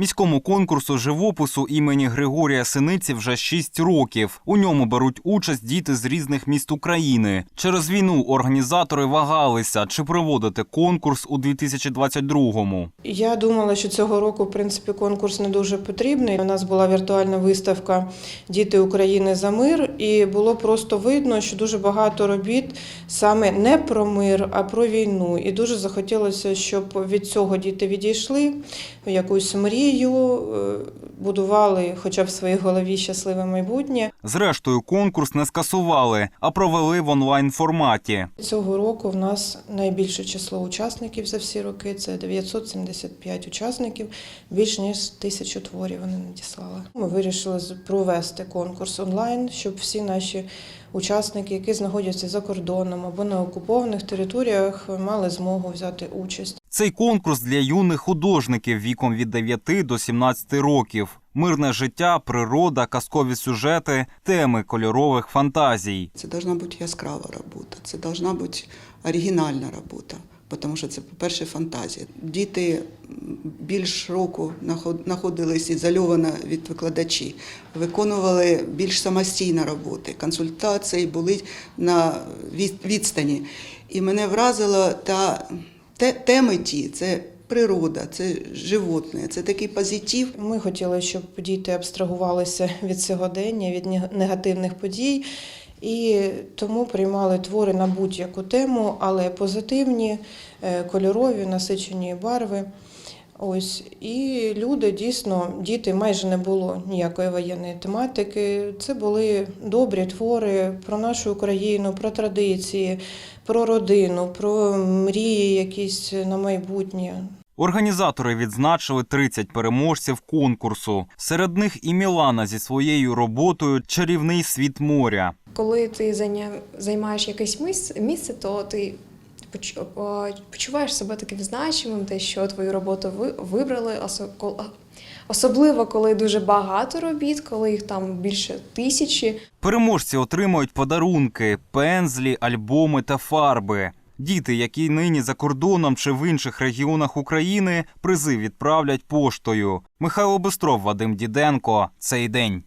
Міському конкурсу живопису імені Григорія Синиці вже 6 років. У ньому беруть участь діти з різних міст України. Через війну організатори вагалися, чи проводити конкурс у 2022-му. Я думала, що цього року, в принципі, конкурс не дуже потрібний. У нас була віртуальна виставка Діти України за мир, і було просто видно, що дуже багато робіт саме не про мир, а про війну. І дуже захотілося, щоб від цього діти відійшли якусь мрію, е, будували, хоча б в своїй голові щасливе майбутнє. Зрештою, конкурс не скасували, а провели в онлайн форматі. Цього року в нас найбільше число учасників за всі роки це 975 учасників, більш ніж тисячу творів вони надіслали. Ми вирішили провести конкурс онлайн, щоб всі наші учасники, які знаходяться за кордоном або на окупованих територіях, мали змогу взяти участь. Цей конкурс для юних художників віком від 9 до 17 років. Мирне життя, природа, казкові сюжети, теми кольорових фантазій. Це должна бути яскрава робота, це должна бути оригінальна робота, тому що це, по-перше, фантазія. Діти більш року наход- знаходились ізольовано від викладачів, виконували більш самостійно роботи, консультації були на відстані. І мене вразило та теми ті, це природа, це животне, це такий позитив. Ми хотіли, щоб діти абстрагувалися від сьогодення, від негативних подій. І тому приймали твори на будь-яку тему, але позитивні, е, кольорові, насичені барви. Ось і люди дійсно, діти майже не було ніякої воєнної тематики. Це були добрі твори про нашу Україну, про традиції, про родину, про мрії якісь на майбутнє. Організатори відзначили 30 переможців конкурсу. Серед них і Мілана зі своєю роботою Чарівний світ моря. Коли ти займаєш якесь місце, місце, то ти почуваєш себе таким значимим, те, що твою роботу ви- вибрали, особливо коли дуже багато робіт, коли їх там більше тисячі. Переможці отримують подарунки, пензлі, альбоми та фарби. Діти, які нині за кордоном чи в інших регіонах України, призи відправлять поштою. Михайло Бистров, Вадим Діденко. Цей день.